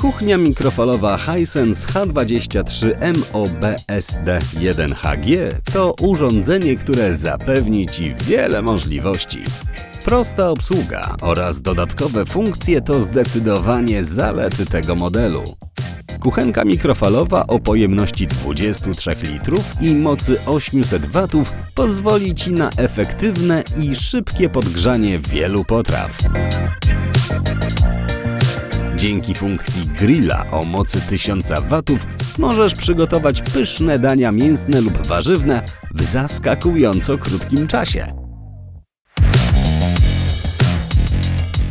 Kuchnia mikrofalowa Hisense H23 MOBSD1HG to urządzenie, które zapewni Ci wiele możliwości. Prosta obsługa oraz dodatkowe funkcje to zdecydowanie zalety tego modelu. Kuchenka mikrofalowa o pojemności 23 litrów i mocy 800 W pozwoli Ci na efektywne i szybkie podgrzanie wielu potraw. Dzięki funkcji grilla o mocy 1000 W możesz przygotować pyszne dania mięsne lub warzywne w zaskakująco krótkim czasie.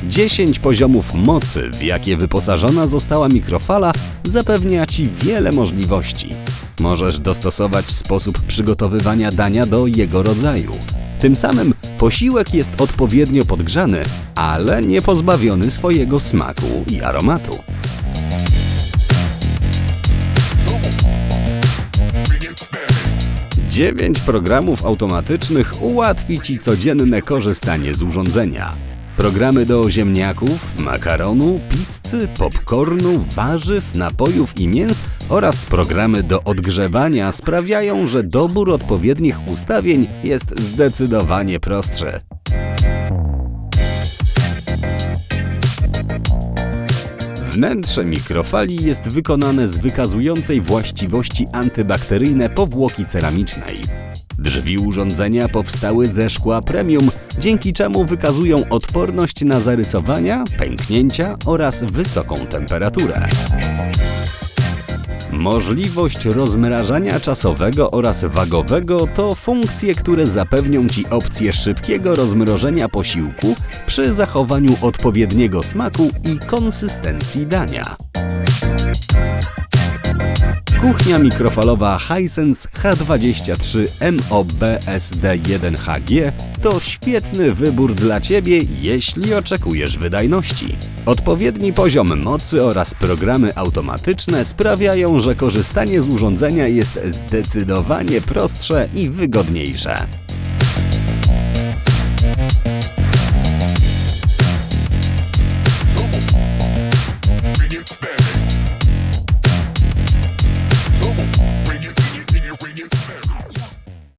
10 poziomów mocy, w jakie wyposażona została mikrofala, zapewnia Ci wiele możliwości. Możesz dostosować sposób przygotowywania dania do jego rodzaju. Tym samym posiłek jest odpowiednio podgrzany, ale nie pozbawiony swojego smaku i aromatu. Dziewięć programów automatycznych ułatwi Ci codzienne korzystanie z urządzenia. Programy do ziemniaków, makaronu, pizzy, popcornu, warzyw, napojów i mięs oraz programy do odgrzewania sprawiają, że dobór odpowiednich ustawień jest zdecydowanie prostszy. Wnętrze mikrofali jest wykonane z wykazującej właściwości antybakteryjne powłoki ceramicznej. Drzwi urządzenia powstały ze szkła premium, dzięki czemu wykazują odporność na zarysowania, pęknięcia oraz wysoką temperaturę. Możliwość rozmrażania czasowego oraz wagowego to funkcje, które zapewnią Ci opcję szybkiego rozmrożenia posiłku przy zachowaniu odpowiedniego smaku i konsystencji dania. Kuchnia mikrofalowa Hisense H23 MOBSD1HG to świetny wybór dla Ciebie, jeśli oczekujesz wydajności. Odpowiedni poziom mocy oraz programy automatyczne sprawiają, że korzystanie z urządzenia jest zdecydowanie prostsze i wygodniejsze.